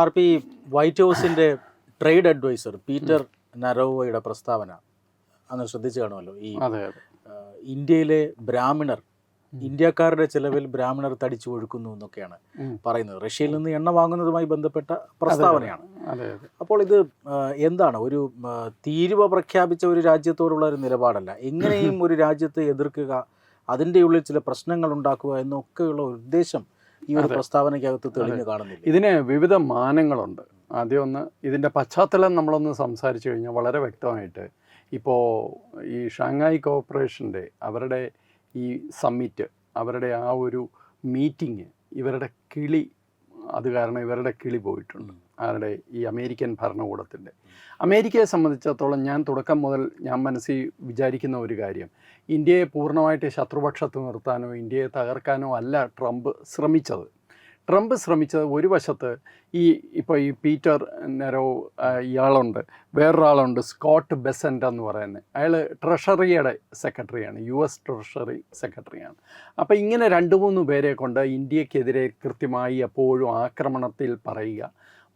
R P white ഹൗസിന്റെ trade adviser Peter നരോവയുടെ പ്രസ്താവന. അങ്ങ് ശ്രദ്ധിച്ചു കാണുമല്ലോ. ഈ ഇന്ത്യയിലെ ബ്രാഹ്മണർ ഇന്ത്യക്കാരുടെ ചെലവിൽ ബ്രാഹ്മണർ തടിച്ചു ഒഴുക്കുന്നു എന്നൊക്കെയാണ് പറയുന്നത്. റഷ്യയിൽ നിന്ന് എണ്ണ വാങ്ങുന്നതുമായി ബന്ധപ്പെട്ട പ്രസ്താവനയാണ്. അപ്പോൾ ഇത് എന്താണ്? ഒരു തീരുവ പ്രഖ്യാപിച്ച ഒരു രാജ്യത്തോടുള്ള ഒരു നിലപാടല്ല. എങ്ങനെയും ഒരു രാജ്യത്തെ എതിർക്കുക അതിന്റെ ഉള്ളിൽ ചില പ്രശ്നങ്ങൾ ഉണ്ടാക്കുക എന്നൊക്കെയുള്ള ഉദ്ദേശം ഈ ഒരു. പ്രസ്താവനയ്ക്കകത്ത് തെളിഞ്ഞു കാണുന്നില്ല. ഇതിന് വിവിധ മാനങ്ങളുണ്ട്. ആദ്യം ഒന്ന് ഇതിന്റെ പശ്ചാത്തലം നമ്മളൊന്ന് സംസാരിച്ചു കഴിഞ്ഞാൽ വളരെ വ്യക്തമായിട്ട് ഇപ്പോൾ ഈ ഷാങ്ഹായ് കോർപ്പറേഷന്റെ അവരുടെ ഈ സമ്മിറ്റ് അവരുടെ ആ ഒരു മീറ്റിംഗ് ഇവരുടെ കിളി അത് കാരണം ഇവരുടെ കിളി പോയിട്ടുണ്ട്. ആരുടെ ഈ അമേരിക്കൻ ഭരണകൂടത്തിന്റെ. അമേരിക്കയെ സംബന്ധിച്ചിടത്തോളം ഞാൻ തുടക്കം മുതൽ ഞാൻ മനസ്സിൽ വിചാരിക്കുന്ന ഒരു കാര്യം. ഇന്ത്യയെ പൂർണമായിട്ട് ശത്രുപക്ഷത്ത് നിർത്താനോ ഇന്ത്യയെ തകർക്കാനോ അല്ല ട്രംപ് ശ്രമിച്ചത്. ട്രംപ് ശ്രമിച്ചത് ഒരു വശത്ത് ഈ ഇപ്പോൾ ഈ പീറ്റർ നെരോ ഇയാളുണ്ട്. വേറൊരാളുണ്ട് സ്കോട്ട് ബെസന്റ് എന്ന് പറയുന്നത്. അയാൾ ട്രഷറിയുടെ സെക്രട്ടറിയാണ് യു എസ് ട്രഷറി സെക്രട്ടറിയാണ്. അപ്പോൾ ഇങ്ങനെ രണ്ട് മൂന്ന് പേരെ കൊണ്ട് ഇന്ത്യക്കെതിരെ കൃത്യമായി എപ്പോഴും ആക്രമണത്തിൽ പറയുക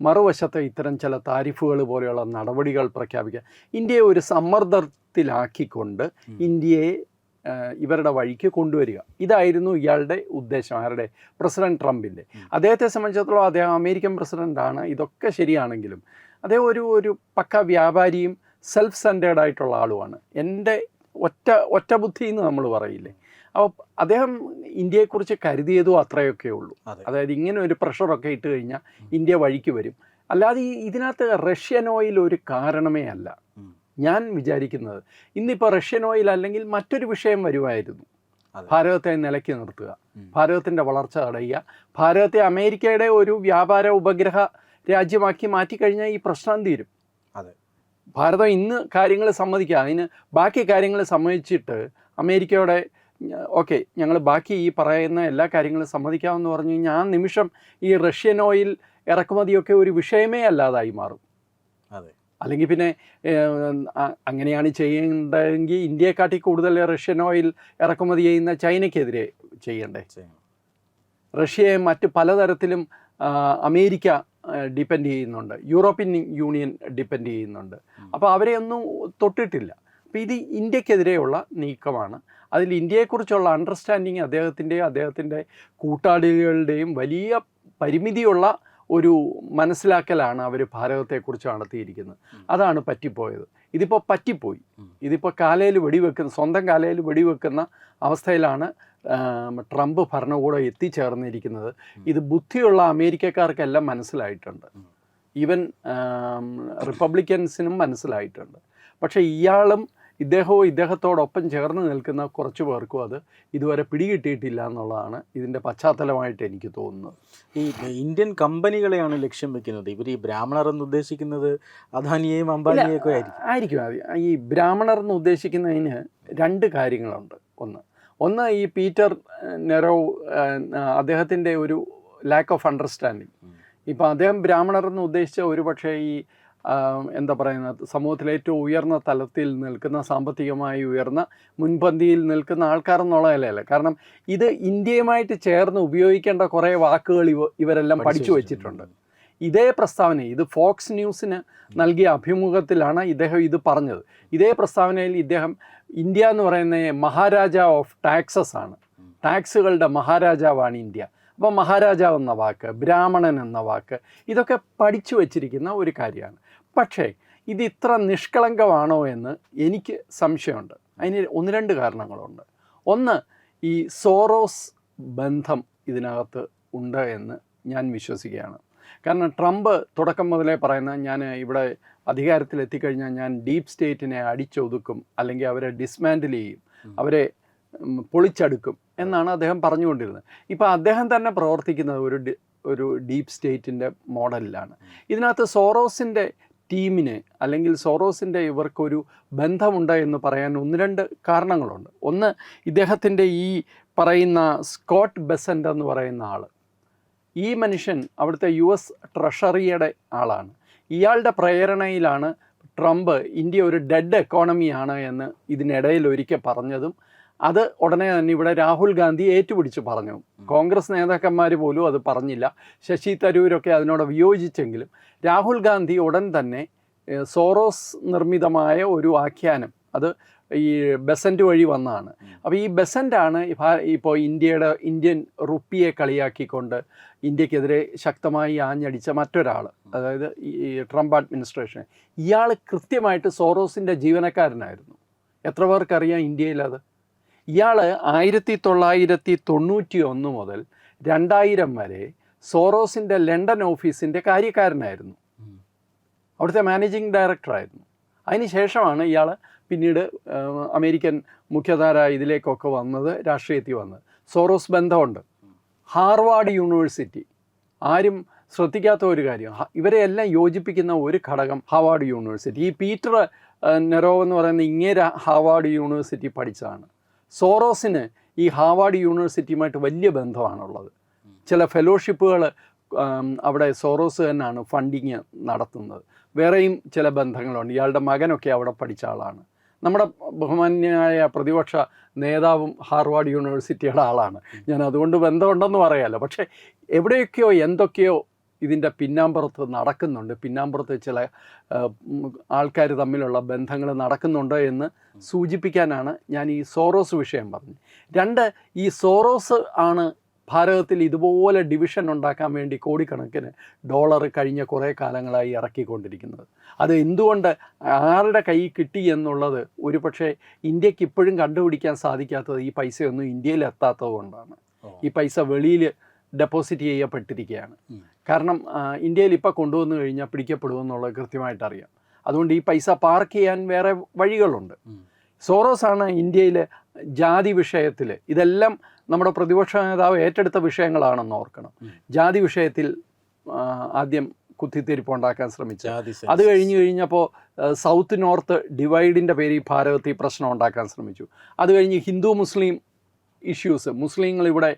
മറുവശത്ത് ഇത്തരം ചില താരിഫുകൾ പോലെയുള്ള നടപടികൾ പ്രഖ്യാപിക്കുക ഇന്ത്യയെ ഒരു സമ്മർദ്ദത്തിലാക്കിക്കൊണ്ട് ഇന്ത്യയെ ഇവരുടെ വഴിക്ക് കൊണ്ടുവരിക. ഇതായിരുന്നു ഇയാളുടെ ഉദ്ദേശം ആരുടെ? പ്രസിഡന്റ് ട്രംപിന്റെ അദ്ദേഹത്തെ സംബന്ധിച്ചിടത്തോളം അദ്ദേഹം അമേരിക്കൻ പ്രസിഡന്റാണ് ഇതൊക്കെ ശരിയാണെങ്കിലും അദ്ദേഹം ഒരു ഒരു പക്ക വ്യാപാരിയും സെൽഫ് സെന്റേഡായിട്ടുള്ള ആളുമാണ്. എന്റെ ഒറ്റ ഒറ്റ ബുദ്ധി എന്ന് നമ്മൾ പറയില്ലേ? അപ്പോൾ അദ്ദേഹം ഇന്ത്യയെക്കുറിച്ച് കരുതിയതും അത്രയൊക്കെ ഉള്ളൂ. അതായത് ഇങ്ങനെ ഒരു പ്രഷറൊക്കെ ഇട്ട് കഴിഞ്ഞാൽ ഇന്ത്യ വഴിക്ക് വരും. അല്ലാതെ ഈ ഇതിനകത്ത് റഷ്യൻ ഓയിൽ ഒരു കാരണമേ അല്ല. ഞാൻ വിചാരിക്കുന്നത് ഇന്നിപ്പോൾ റഷ്യൻ ഓയിൽ അല്ലെങ്കിൽ മറ്റൊരു വിഷയം വരുമായിരുന്നു. ഭാരതത്തെ നിലയ്ക്ക് നിർത്തുക. ഭാരതത്തിന്റെ വളർച്ച തടയുക. ഭാരതത്തെ അമേരിക്കയുടെ ഒരു വ്യാപാര ഉപഗ്രഹ രാജ്യമാക്കി മാറ്റിക്കഴിഞ്ഞാൽ ഈ പ്രശ്നം തീരും. അതെ. ഭാരതം ഇന്ന് കാര്യങ്ങൾ സമ്മതിക്കുക. അതിന് ബാക്കി കാര്യങ്ങൾ സമ്മതിച്ചിട്ട് അമേരിക്കയുടെ ഓക്കെ ഞങ്ങൾ ബാക്കി ഈ പറയുന്ന എല്ലാ കാര്യങ്ങളും സമ്മതിക്കാമെന്ന് പറഞ്ഞു കഴിഞ്ഞാൽ ആ നിമിഷം ഈ റഷ്യൻ ഓയിൽ ഇറക്കുമതിയൊക്കെ ഒരു വിഷയമേ അല്ലാതായി മാറും. അതെ. അല്ലെങ്കിൽ പിന്നെ അങ്ങനെയാണ് ചെയ്യേണ്ടതെങ്കിൽ ഇന്ത്യയെക്കാട്ടി കൂടുതൽ റഷ്യൻ ഓയിൽ ഇറക്കുമതി ചെയ്യുന്ന ചൈനയ്ക്കെതിരെ ചെയ്യണ്ടേ? ചെയ്യണം. റഷ്യയെ മറ്റ് പലതരത്തിലും അമേരിക്ക ഡിപ്പെൻഡ് ചെയ്യുന്നുണ്ട്. യൂറോപ്യൻ യൂണിയൻ ഡിപ്പെൻഡ് ചെയ്യുന്നുണ്ട്. അപ്പോൾ അവരെയൊന്നും തൊട്ടിട്ടില്ല. അപ്പോൾ ഇത് ഇന്ത്യക്കെതിരെയുള്ള നീക്കമാണ്. അതിൽ ഇന്ത്യയെക്കുറിച്ചുള്ള അണ്ടർസ്റ്റാൻഡിങ് അദ്ദേഹത്തിന്റെയും അദ്ദേഹത്തിന്റെ കൂട്ടാളികളുടെയും വലിയ പരിമിതിയുള്ള ഒരു മനസ്സിലാക്കലാണ് അവർ ഭാരതത്തെക്കുറിച്ച് നടത്തിയിരിക്കുന്നത്. അതാണ് പറ്റിപ്പോയത്. ഇതിപ്പോൾ പറ്റിപ്പോയി. ഇതിപ്പോൾ കാലയിൽ വെടിവെക്കുന്ന സ്വന്തം കാലയിൽ വെടിവെക്കുന്ന അവസ്ഥയിലാണ് ട്രംപ് ഭരണകൂടം എത്തിച്ചേർന്നിരിക്കുന്നത്. ഇത് ബുദ്ധിയുള്ള അമേരിക്കക്കാർക്കെല്ലാം മനസ്സിലായിട്ടുണ്ട്. ഈവൻ റിപ്പബ്ലിക്കൻസിനും മനസ്സിലായിട്ടുണ്ട്. പക്ഷേ ഇയാളും ഇദ്ദേഹവും ഇദ്ദേഹത്തോടൊപ്പം ചേർന്ന് നിൽക്കുന്ന കുറച്ച് പേർക്കും അത് ഇതുവരെ പിടികിട്ടിയിട്ടില്ല എന്നുള്ളതാണ് ഇതിന്റെ പശ്ചാത്തലമായിട്ട് എനിക്ക് തോന്നുന്നത്. ഈ ഇന്ത്യൻ കമ്പനികളെയാണ് ലക്ഷ്യം വെക്കുന്നത്. ഇവർ ഈ ബ്രാഹ്മണർ എന്ന് ഉദ്ദേശിക്കുന്നത് അദാനിയെയും അംബാനിയെയും ഒക്കെ ആയിരിക്കും. ആയിരിക്കും. അത് ഈ ബ്രാഹ്മണർ എന്ന് ഉദ്ദേശിക്കുന്നതിന് രണ്ട് കാര്യങ്ങളുണ്ട്. ഒന്ന് ഒന്ന് ഈ പീറ്റർ നെറോ അദ്ദേഹത്തിന്റെ ഒരു ലാക്ക് ഓഫ് അണ്ടർസ്റ്റാൻഡിങ്. ഇപ്പം അദ്ദേഹം ബ്രാഹ്മണർ എന്ന് ഉദ്ദേശിച്ച ഒരു പക്ഷേ ഈ എന്താ പറയുന്നത് സമൂഹത്തിലെ ഏറ്റവും ഉയർന്ന തലത്തിൽ നിൽക്കുന്ന സാമ്പത്തികമായി ഉയർന്ന മുൻപന്തിയിൽ നിൽക്കുന്ന ആൾക്കാർ എന്നുള്ളതല്ല കാരണം ഇത് ഇന്ത്യയുമായിട്ട് ചേർന്ന് ഉപയോഗിക്കേണ്ട കുറേ വാക്കുകൾ ഇവ ഇവരെല്ലാം പഠിച്ചു വെച്ചിട്ടുണ്ട്. ഇതേ പ്രസ്താവന ഇത് ഫോക്സ് ന്യൂസിന് നൽകിയ അഭിമുഖത്തിലാണ് ഇദ്ദേഹം ഇത് പറഞ്ഞത്. ഇതേ പ്രസ്താവനയിൽ ഇദ്ദേഹം ഇന്ത്യ എന്ന് പറയുന്ന മഹാരാജ ഓഫ് ടാക്സസ് ആണ്. ടാക്സുകളുടെ മഹാരാജാവാണ് ഇന്ത്യ. അപ്പോൾ മഹാരാജാവ് എന്ന വാക്ക് ബ്രാഹ്മണൻ എന്ന വാക്ക് ഇതൊക്കെ പഠിച്ചു വച്ചിരിക്കുന്ന ഒരു കാര്യമാണ്. പക്ഷേ ഇത് ഇത്ര നിഷ്കളങ്കമാണോ എന്ന് എനിക്ക് സംശയമുണ്ട്. അതിന് ഒന്ന് രണ്ട് കാരണങ്ങളുണ്ട്. ഒന്ന് ഈ സോറോസ് ബന്ധം ഇതിനകത്ത് ഉണ്ട് എന്ന് ഞാൻ വിശ്വസിക്കുകയാണ്. കാരണം ട്രംപ് തുടക്കം മുതലേ പറയുന്ന ഞാൻ ഇവിടെ അധികാരത്തിൽ എത്തിക്കഴിഞ്ഞാൽ ഞാൻ ഡീപ് സ്റ്റേറ്റിനെ അടിച്ചൊതുക്കും അല്ലെങ്കിൽ അവരെ ഡിസ്മാൻഡിൽ ചെയ്യും അവരെ പൊളിച്ചെടുക്കും പൊളിച്ചടുക്കും എന്നാണ് അദ്ദേഹം പറഞ്ഞുകൊണ്ടിരുന്നത്. ഇപ്പോൾ അദ്ദേഹം തന്നെ പ്രവർത്തിക്കുന്നത് ഒരു ഒരു ഡീപ് സ്റ്റേറ്റിന്റെ മോഡലിലാണ്. ഇതിനകത്ത് സോറോസിന്റെ ടീമിന് അല്ലെങ്കിൽ സോറോസിന്റെ ഇവർക്കൊരു ബന്ധമുണ്ട് എന്ന് പറയാൻ ഒന്ന് രണ്ട് കാരണങ്ങളുണ്ട്. ഒന്ന് ഇദ്ദേഹത്തിന്റെ ഈ പറയുന്ന സ്കോട്ട് ബെസന്റ് എന്ന് പറയുന്ന ആൾ ഈ മനുഷ്യൻ അവിടുത്തെ യു എസ് ട്രഷറിയുടെ ആളാണ്. ഇയാളുടെ പ്രേരണയിലാണ് ട്രംപ് ഇന്ത്യ ഒരു ഡെഡ് എക്കോണമിയാണ് എന്ന് ഇതിനിടയിൽ ഒരിക്കൽ പറഞ്ഞതും അത് ഉടനെ തന്നെ ഇവിടെ രാഹുൽ ഗാന്ധി ഏറ്റുപിടിച്ച് പറഞ്ഞു. കോൺഗ്രസ് നേതാക്കന്മാർ പോലും അത് പറഞ്ഞില്ല. ശശി തരൂരൊക്കെ അതിനോട് വിയോജിച്ചെങ്കിലും രാഹുൽ ഗാന്ധി ഉടൻ തന്നെ സോറോസ് നിർമ്മിതമായ ഒരു ആഖ്യാനം അത് ഈ ബെസന്റ് വഴി വന്നതാണ് അപ്പോൾ ഈ ബെസന്റാണ് ഇപ്പോൾ ഇന്ത്യയുടെ ഇന്ത്യൻ റുപ്പിയെ കളിയാക്കിക്കൊണ്ട് ഇന്ത്യക്കെതിരെ ശക്തമായി ആഞ്ഞടിച്ച മറ്റൊരാൾ അതായത് ഈ ട്രംപ് അഡ്മിനിസ്ട്രേഷൻ ഇയാൾ കൃത്യമായിട്ട് സോറോസിന്റെ ജീവനക്കാരനായിരുന്നു. എത്ര പേർക്കറിയാം ഇന്ത്യയിലത് ഇയാൾ ആയിരത്തി തൊള്ളായിരത്തി തൊണ്ണൂറ്റി ഒന്ന് മുതൽ രണ്ടായിരം വരെ സോറോസിന്റെ ലണ്ടൻ ഓഫീസിന്റെ കാര്യക്കാരനായിരുന്നു. അവിടുത്തെ മാനേജിങ് ഡയറക്ടറായിരുന്നു. അതിന് ശേഷമാണ് ഇയാൾ പിന്നീട് അമേരിക്കൻ മുഖ്യധാര ഇതിലേക്കൊക്കെ വന്നത് രാഷ്ട്രീയത്തിൽ വന്നത്. സോറോസ് ബന്ധമുണ്ട്. Harvard university. ആരും ശ്രദ്ധിക്കാത്ത ഒരു കാര്യം. ഇവരെ ഇവരെയെല്ലാം യോജിപ്പിക്കുന്ന ഒരു ഘടകം ഹാർവാർഡ് യൂണിവേഴ്സിറ്റി. ഈ പീറ്റർ നെറോ എന്ന് പറയുന്ന ഇങ്ങേര ഹാർവാർഡ് യൂണിവേഴ്സിറ്റി പഠിച്ചതാണ്. സോറോസിന് ഈ ഹാർവാർഡ് യൂണിവേഴ്സിറ്റിയുമായിട്ട് വലിയ ബന്ധമാണുള്ളത്. ചില ഫെലോഷിപ്പുകൾ അവിടെ സോറോസ് തന്നെയാണ് ഫണ്ടിങ് നടത്തുന്നത്. വേറെയും ചില ബന്ധങ്ങളുണ്ട്. ഇയാളുടെ മകനൊക്കെ അവിടെ പഠിച്ച ആളാണ്. നമ്മുടെ ബഹുമാന്യനായ പ്രതിപക്ഷ നേതാവും ഹാർവാർഡ് യൂണിവേഴ്സിറ്റിയുടെ ആളാണ്. ഞാൻ അതുകൊണ്ട് ബന്ധമുണ്ടെന്ന് പറയാമല്ലോ പക്ഷേ എവിടെയൊക്കെയോ എന്തൊക്കെയോ ഇതിന്റെ പിന്നാമ്പുറത്ത് നടക്കുന്നുണ്ട്. പിന്നാമ്പുറത്ത് ചില ആൾക്കാർ തമ്മിലുള്ള ബന്ധങ്ങൾ നടക്കുന്നുണ്ട് എന്ന് സൂചിപ്പിക്കാനാണ് ഞാൻ ഈ സോറോസ് വിഷയം പറഞ്ഞത്. രണ്ട് ഈ സോറോസ് ആണ് ഭാരതത്തിൽ ഇതുപോലെ ഡിവിഷൻ ഉണ്ടാക്കാൻ വേണ്ടി കോടിക്കണക്കിന് ഡോളർ കഴിഞ്ഞ കുറേ കാലങ്ങളായി ഇറക്കിക്കൊണ്ടിരിക്കുന്നത്. അത് എന്തുകൊണ്ട് ആരുടെ കൈ കിട്ടി എന്നുള്ളത് ഒരു പക്ഷേ ഇന്ത്യയ്ക്ക് ഇപ്പോഴും കണ്ടുപിടിക്കാൻ സാധിക്കാത്തത് ഈ പൈസയൊന്നും ഇന്ത്യയിൽ എത്താത്തത് കൊണ്ടാണ്. ഈ പൈസ വെളിയിൽ ഡെപ്പോസിറ്റ് ചെയ്യപ്പെട്ടിരിക്കുകയാണ് കാരണം ഇന്ത്യയിൽ ഇപ്പോൾ കൊണ്ടുവന്നു കഴിഞ്ഞാൽ പിടിക്കപ്പെടുമെന്നുള്ളത് കൃത്യമായിട്ട് അറിയാം. അതുകൊണ്ട് ഈ പൈസ പാർക്ക് ചെയ്യാൻ വേറെ വഴികളുണ്ട്. സോറോസാണ് സോറോസ് ആണ് ഇന്ത്യയിലെ ജാതി വിഷയത്തിൽ ഇതെല്ലാം നമ്മുടെ പ്രതിപക്ഷ നേതാവ് ഏറ്റെടുത്ത വിഷയങ്ങളാണെന്ന് ഓർക്കണം. ജാതി വിഷയത്തിൽ ആദ്യം കുത്തിത്തിരിപ്പ് ഉണ്ടാക്കാൻ ശ്രമിച്ചു അത് കഴിഞ്ഞ് കഴിഞ്ഞപ്പോൾ സൗത്ത് നോർത്ത് ഡിവൈഡിന്റെ പേരിൽ ഭാരതത്തിൽ പ്രശ്നം ഉണ്ടാക്കാൻ ശ്രമിച്ചു. അത് കഴിഞ്ഞ് ഹിന്ദു മുസ്ലിം ഇഷ്യൂസ് മുസ്ലിങ്ങൾ ഇവിടെ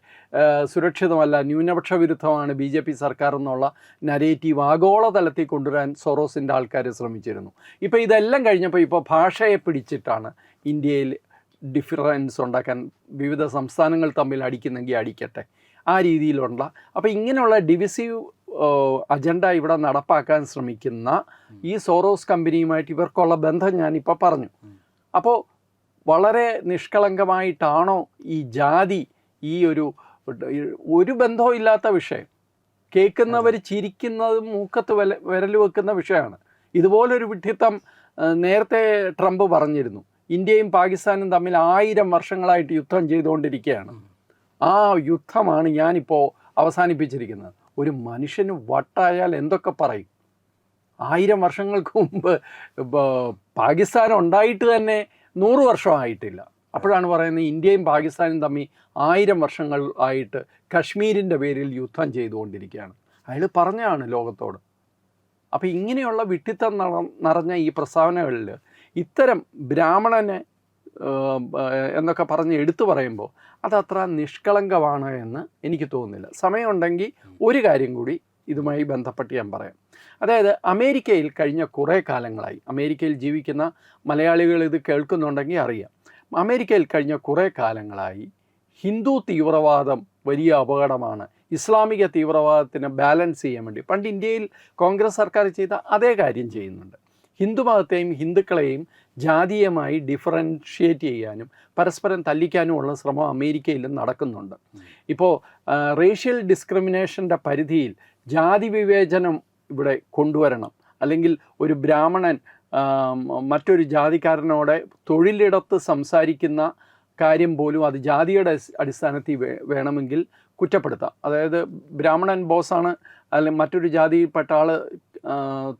സുരക്ഷിതമല്ല ന്യൂനപക്ഷ വിരുദ്ധമാണ് ബി ജെ പി സർക്കാർ എന്നുള്ള നരേറ്റീവ് ആഗോളതലത്തിൽ കൊണ്ടുവരാൻ സൊറോസിന്റെ ആൾക്കാർ ശ്രമിച്ചിരുന്നു. ഇപ്പോൾ ഇതെല്ലാം കഴിഞ്ഞപ്പോൾ ഇപ്പോൾ ഭാഷയെ പിടിച്ചിട്ടാണ് ഇന്ത്യയിൽ ഡിഫറൻസ് ഉണ്ടാക്കാൻ വിവിധ സംസ്ഥാനങ്ങൾ തമ്മിൽ അടിക്കുന്നെങ്കിൽ അടിക്കട്ടെ. ആ രീതിയിലുള്ള അപ്പോൾ ഇങ്ങനെയുള്ള ഡിവിസീവ് അജണ്ട ഇവിടെ നടപ്പാക്കാൻ ശ്രമിക്കുന്ന ഈ സോറോസ് കമ്പനിയുമായിട്ട് ഇവർക്കുള്ള ബന്ധം ഞാനിപ്പോൾ പറഞ്ഞു. അപ്പോൾ വളരെ നിഷ്കളങ്കമായിട്ടാണോ ഈ ജാതി ഈ ഒരു ഒരു ബന്ധവും ഇല്ലാത്ത വിഷയം കേൾക്കുന്നവർ ചിരിക്കുന്നതും മൂക്കത്ത് വില വിരൽ വെക്കുന്ന വിഷയമാണ്. ഇതുപോലൊരു വിഡ്ഢിത്തം നേരത്തെ ട്രംപ് പറഞ്ഞിരുന്നു. ഇന്ത്യയും പാകിസ്ഥാനും തമ്മിൽ ആയിരം വർഷങ്ങളായിട്ട് യുദ്ധം ചെയ്തുകൊണ്ടിരിക്കുകയാണ്. ആ യുദ്ധമാണ് ഞാനിപ്പോൾ അവസാനിപ്പിച്ചിരിക്കുന്നത്. ഒരു മനുഷ്യന് വട്ടായാൽ എന്തൊക്കെ പറയും? ആയിരം വർഷങ്ങൾക്ക് മുമ്പ് പാകിസ്ഥാൻ ഉണ്ടായിട്ട് തന്നെ നൂറ് വർഷമായിട്ടില്ല. അപ്പോഴാണ് പറയുന്നത് ഇന്ത്യയും പാകിസ്ഥാനും തമ്മിൽ ആയിരം വർഷങ്ങൾ ആയിട്ട് കശ്മീരിന്റെ പേരിൽ യുദ്ധം ചെയ്തുകൊണ്ടിരിക്കുകയാണ്. അയാൾ പറഞ്ഞാണ് ലോകത്തോട്. അപ്പോൾ ഇങ്ങനെയുള്ള വിട്ടിത്തം നിറഞ്ഞ ഈ പ്രസ്താവനകളിൽ ഇത്തരം ബ്രാഹ്മണനെ എന്നൊക്കെ പറഞ്ഞ് എടുത്തു പറയുമ്പോൾ അതത്ര നിഷ്കളങ്കമാണ് എന്ന് എനിക്ക് തോന്നുന്നില്ല. സമയമുണ്ടെങ്കിൽ ഒരു കാര്യം കൂടി ഇതുമായി ബന്ധപ്പെട്ട് ഞാൻ പറയാം. അതായത് അമേരിക്കയിൽ കഴിഞ്ഞ കുറേ കാലങ്ങളായി അമേരിക്കയിൽ ജീവിക്കുന്ന മലയാളികൾ ഇത് കേൾക്കുന്നുണ്ടെങ്കിൽ അറിയാം. അമേരിക്കയിൽ കഴിഞ്ഞ കുറേ കാലങ്ങളായി ഹിന്ദു തീവ്രവാദം വലിയ അപകടമാണ്. ഇസ്ലാമിക തീവ്രവാദത്തിന് ബാലൻസ് ചെയ്യാൻ വേണ്ടി. പണ്ട് ഇന്ത്യയിൽ കോൺഗ്രസ് സർക്കാർ ചെയ്ത അതേ കാര്യം ചെയ്യുന്നുണ്ട്. ഹിന്ദുമതത്തെയും ഹിന്ദുക്കളെയും ജാതീയമായി ഡിഫറൻഷ്യേറ്റ് ചെയ്യാനും പരസ്പരം തല്ലിക്കാനുമുള്ള ശ്രമം അമേരിക്കയിലും നടക്കുന്നുണ്ട്. ഇപ്പോൾ റേഷ്യൽ ഡിസ്ക്രിമിനേഷന്റെ പരിധിയിൽ ജാതി വിവേചനം ഇവിടെ കൊണ്ടുവരണം. അല്ലെങ്കിൽ ഒരു ബ്രാഹ്മണൻ മറ്റൊരു ജാതിക്കാരനോടെ തൊഴിലിടത്ത് സംസാരിക്കുന്ന കാര്യം പോലും അത് ജാതിയുടെ അടിസ്ഥാനത്തിൽ വേണമെങ്കിൽ കുറ്റപ്പെടുത്താം. അതായത് ബ്രാഹ്മണൻ ബോസാണ് അല്ലെങ്കിൽ മറ്റൊരു ജാതിയിൽപ്പെട്ട ആൾ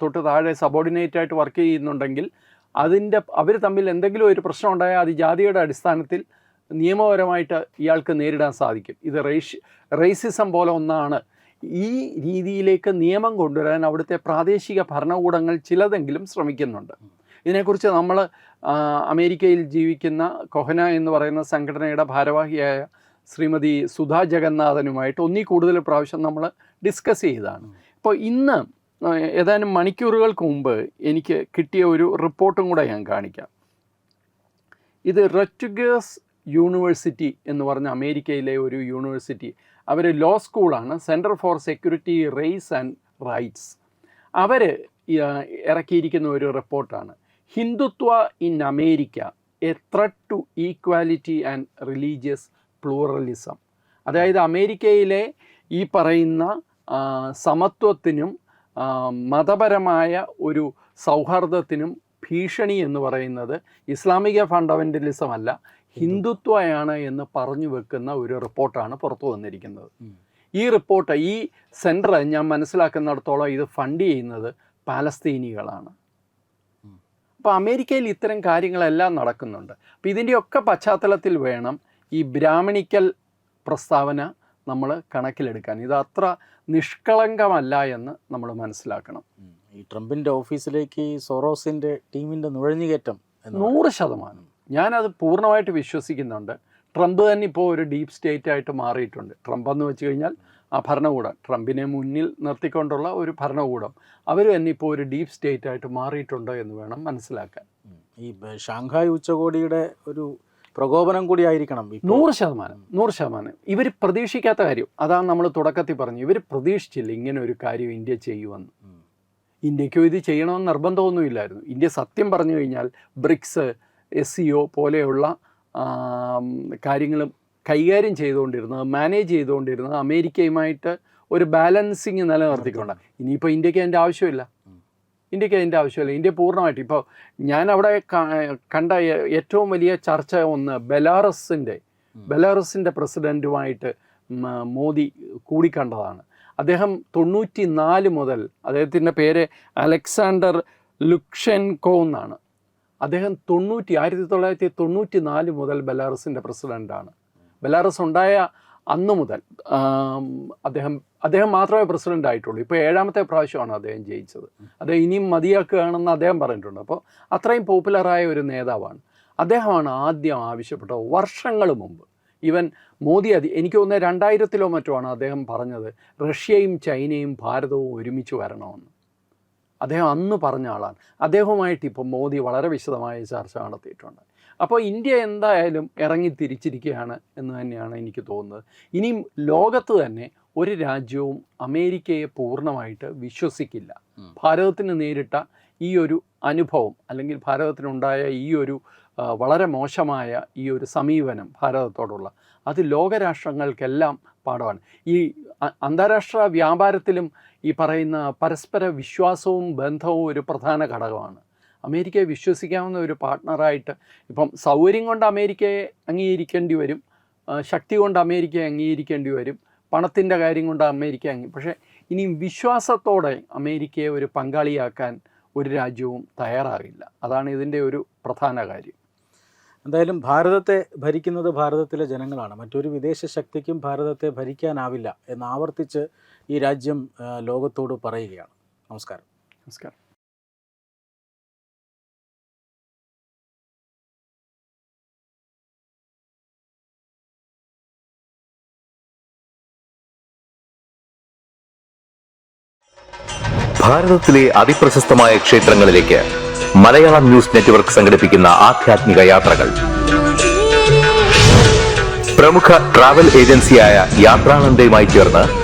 തൊട്ട് താഴെ സബോർഡിനേറ്റ് ആയിട്ട് വർക്ക് ചെയ്യുന്നുണ്ടെങ്കിൽ അതിന്റെ അവർ തമ്മിൽ എന്തെങ്കിലും ഒരു പ്രശ്നം ഉണ്ടായാൽ അത് ജാതിയുടെ അടിസ്ഥാനത്തിൽ നിയമപരമായിട്ട് ഇയാൾക്ക് നേരിടാൻ സാധിക്കും. ഇത് റേഷ് റേസിസം പോലെ ഒന്നാണ്. ഈ രീതിയിലേക്ക് നിയമം കൊണ്ടുവരാൻ അവിടുത്തെ പ്രാദേശിക ഭരണകൂടങ്ങൾ ചിലതെങ്കിലും ശ്രമിക്കുന്നുണ്ട്. ഇതിനെക്കുറിച്ച് നമ്മൾ അമേരിക്കയിൽ ജീവിക്കുന്ന കൊഹന എന്ന് പറയുന്ന സംഘടനയുടെ ഭാരവാഹിയായ ശ്രീമതി സുധാ ജഗന്നാഥനുമായിട്ട് ഒന്നീ കൂടുതൽ പ്രാവശ്യം നമ്മൾ ഡിസ്കസ് ചെയ്തതാണ്. ഇപ്പോൾ ഇന്ന് ഏതാനും മണിക്കൂറുകൾക്ക് മുമ്പ് എനിക്ക് കിട്ടിയ ഒരു റിപ്പോർട്ടും കൂടെ ഞാൻ കാണിക്കാം. ഇത് റെറ്റുഗേഴ്സ് യൂണിവേഴ്സിറ്റി എന്ന് പറഞ്ഞ അമേരിക്കയിലെ ഒരു യൂണിവേഴ്സിറ്റി അവർ ലോ സ്കൂളാണ് centre for security race and rights അവർ ഇറക്കിയിരിക്കുന്ന ഒരു റിപ്പോർട്ടാണ് Hindutva in America a threat to equality and religious pluralism അതായത് അമേരിക്കയിലെ ഈ പറയുന്ന സമത്വത്തിനും മതപരമായ ഒരു സൗഹാർദ്ദത്തിനും ഭീഷണി എന്ന് പറയുന്നത് ഇസ്ലാമിക ഫണ്ടമെന്റലിസം അല്ല. ഹിന്ദുത്വയാണ് എന്ന് പറഞ്ഞു വെക്കുന്ന ഒരു റിപ്പോർട്ടാണ് പുറത്തു വന്നിരിക്കുന്നത്. ഈ റിപ്പോർട്ട് ഈ സെന്റർ ഞാൻ മനസ്സിലാക്കുന്നിടത്തോളം ഇത് ഫണ്ട് ചെയ്യുന്നത് പാലസ്തീനികളാണ്. അപ്പോൾ അമേരിക്കയിൽ ഇത്തരം കാര്യങ്ങളെല്ലാം നടക്കുന്നുണ്ട്. അപ്പോൾ ഇതിന്റെയൊക്കെ പശ്ചാത്തലത്തിൽ വേണം ഈ ബ്രാഹ്മണിക്കൽ പ്രസ്താവന നമ്മൾ കണക്കിലെടുക്കാൻ. ഇത് അത്ര നിഷ്കളങ്കമല്ല എന്ന് നമ്മൾ മനസ്സിലാക്കണം. ഈ ട്രംപിന്റെ ഓഫീസിലേക്ക് സോറോസിന്റെ ടീമിന്റെ നുഴഞ്ഞുകയറ്റം നൂറ് ശതമാനം. ഞാനത് പൂർണമായിട്ട് വിശ്വസിക്കുന്നുണ്ട്. ട്രംപ് തന്നെ ഇപ്പോൾ ഒരു ഡീപ്പ് സ്റ്റേറ്റ് ആയിട്ട് മാറിയിട്ടുണ്ട്. ട്രംപ് എന്ന് വെച്ച് കഴിഞ്ഞാൽ ആ ഭരണകൂടം ട്രംപിനെ മുന്നിൽ നിർത്തിക്കൊണ്ടുള്ള ഒരു ഭരണകൂടം. അവർ തന്നെ ഇപ്പോൾ ഒരു ഡീപ്പ് സ്റ്റേറ്റ് ആയിട്ട് മാറിയിട്ടുണ്ട് എന്ന് വേണം മനസ്സിലാക്കാൻ. ഈ ഷാങ്ഹായ് ഉച്ചകോടിയുടെ ഒരു പ്രകോപനം കൂടി ആയിരിക്കണം. നൂറ് ശതമാനം നൂറ് ശതമാനം. ഇവർ പ്രതീക്ഷിക്കാത്ത കാര്യം അതാണ് നമ്മൾ തുടക്കത്തിൽ പറഞ്ഞു. ഇവർ പ്രതീക്ഷിച്ചില്ല ഇങ്ങനെ ഒരു കാര്യം ഇന്ത്യ ചെയ്യുമെന്ന്. ഇന്ത്യക്കും ഇത് ചെയ്യണമെന്ന് നിർബന്ധമൊന്നുമില്ലായിരുന്നു. ഇന്ത്യ സത്യം പറഞ്ഞു കഴിഞ്ഞാൽ ബ്രിക്സ് എസ് സി ഒ പോലെയുള്ള കാര്യങ്ങളും കൈകാര്യം ചെയ്തുകൊണ്ടിരുന്നത് മാനേജ് ചെയ്തുകൊണ്ടിരുന്നത് അമേരിക്കയുമായിട്ട് ഒരു ബാലൻസിങ് നിലനിർത്തിക്കൊണ്ട്. ഇനിയിപ്പോൾ ഇന്ത്യയ്ക്ക് അതിന്റെ ആവശ്യമില്ല. ഇന്ത്യയ്ക്ക് അതിന്റെ ആവശ്യമില്ല. ഇന്ത്യ പൂർണമായിട്ട് ഇപ്പോൾ ഞാൻ അവിടെ കണ്ട ഏറ്റവും വലിയ ചർച്ച ഒന്ന് ബെലാറസിന്റെ. ബെലാറസിന്റെ പ്രസിഡന്റുമായിട്ട് മോദി കൂടിക്കണ്ടതാണ്. അദ്ദേഹം തൊണ്ണൂറ്റി നാല് മുതൽ അദ്ദേഹത്തിന്റെ പേര് അലക്സാണ്ടർ ലുക്ഷെൻകോ എന്നാണ്. അദ്ദേഹം തൊണ്ണൂറ്റി ആയിരത്തി തൊള്ളായിരത്തി തൊണ്ണൂറ്റി നാല് മുതൽ ബെലാറസിന്റെ പ്രസിഡന്റാണ്. ബെലാറസ് ഉണ്ടായ അന്ന് മുതൽ അദ്ദേഹം അദ്ദേഹം മാത്രമേ പ്രസിഡന്റ് ആയിട്ടുള്ളൂ. ഇപ്പോൾ ഏഴാമത്തെ പ്രാവശ്യമാണ് അദ്ദേഹം ജയിച്ചത്. അദ്ദേഹം ഇനിയും മതിയാക്കുകയാണെന്ന് അദ്ദേഹം പറഞ്ഞിട്ടുണ്ട്. അപ്പോൾ അത്രയും പോപ്പുലറായ ഒരു നേതാവാണ്. അദ്ദേഹമാണ് ആദ്യം ആവശ്യപ്പെട്ടത് വർഷങ്ങൾ മുമ്പ്. ഇവൻ മോദി അതി എനിക്ക് തോന്നുന്നത് രണ്ടായിരത്തിലോ മറ്റോ ആണ് അദ്ദേഹം പറഞ്ഞത് റഷ്യയും ചൈനയും ഭാരതവും ഒരുമിച്ച് വരണമെന്ന്. അദ്ദേഹം അന്ന് പറഞ്ഞ ആളാണ്. അദ്ദേഹവുമായിട്ട് ഇപ്പോൾ മോദി വളരെ വിശദമായ ചർച്ച നടത്തിയിട്ടുണ്ട്. അപ്പോൾ ഇന്ത്യ എന്തായാലും ഇറങ്ങി തിരിച്ചിരിക്കുകയാണ് എന്ന് തന്നെയാണ് എനിക്ക് തോന്നുന്നത്. ഇനിയും ലോകത്ത് തന്നെ ഒരു രാജ്യവും അമേരിക്കയെ പൂർണമായിട്ട് വിശ്വസിക്കില്ല. ഭാരതത്തിന് നേരിട്ട ഈ ഒരു അനുഭവം അല്ലെങ്കിൽ ഭാരതത്തിനുണ്ടായ ഈ ഒരു വളരെ മോശമായ ഈ ഒരു സമീപനം ഭാരതത്തോടുള്ള അത് ലോകരാഷ്ട്രങ്ങൾക്കെല്ലാം പാഠമാണ്. ഈ അന്താരാഷ്ട്ര വ്യാപാരത്തിലും ഈ പറയുന്ന പരസ്പര വിശ്വാസവും ബന്ധവും ഒരു പ്രധാന ഘടകമാണ്. അമേരിക്കയെ വിശ്വസിക്കാവുന്ന ഒരു പാർട്ട്ണറായിട്ട് ഇപ്പം സൗകര്യം കൊണ്ട് അമേരിക്കയെ അംഗീകരിക്കേണ്ടി വരും ശക്തി കൊണ്ട് അമേരിക്കയെ അംഗീകരിക്കേണ്ടി വരും പണത്തിന്റെ കാര്യം കൊണ്ട് അമേരിക്ക അംഗീ പക്ഷേ ഇനിയും വിശ്വാസത്തോടെ അമേരിക്കയെ ഒരു പങ്കാളിയാക്കാൻ ഒരു രാജ്യവും തയ്യാറാകില്ല അതാണ് ഇതിന്റെ ഒരു പ്രധാന കാര്യം. എന്തായാലും ഭാരതത്തെ ഭരിക്കുന്നത് ഭാരതത്തിലെ ജനങ്ങളാണ്. മറ്റൊരു വിദേശ ശക്തിക്കും ഭാരതത്തെ ഭരിക്കാനാവില്ല എന്ന് ആവർത്തിച്ച് ഈ രാജ്യം ലോകത്തോട് പറയുകയാണ്. നമസ്കാരം. നമസ്കാരം. ഭാരതത്തിലെ അതിപ്രശസ്തമായ ക്ഷേത്രങ്ങളിലേക്ക് മലയാളം ന്യൂസ് നെറ്റ്വർക്ക് സംഘടിപ്പിക്കുന്ന ആധ്യാത്മിക യാത്രകൾ. പ്രമുഖ ട്രാവൽ ഏജൻസിയായ യാത്രാനന്ദയുമായി ചേർന്ന്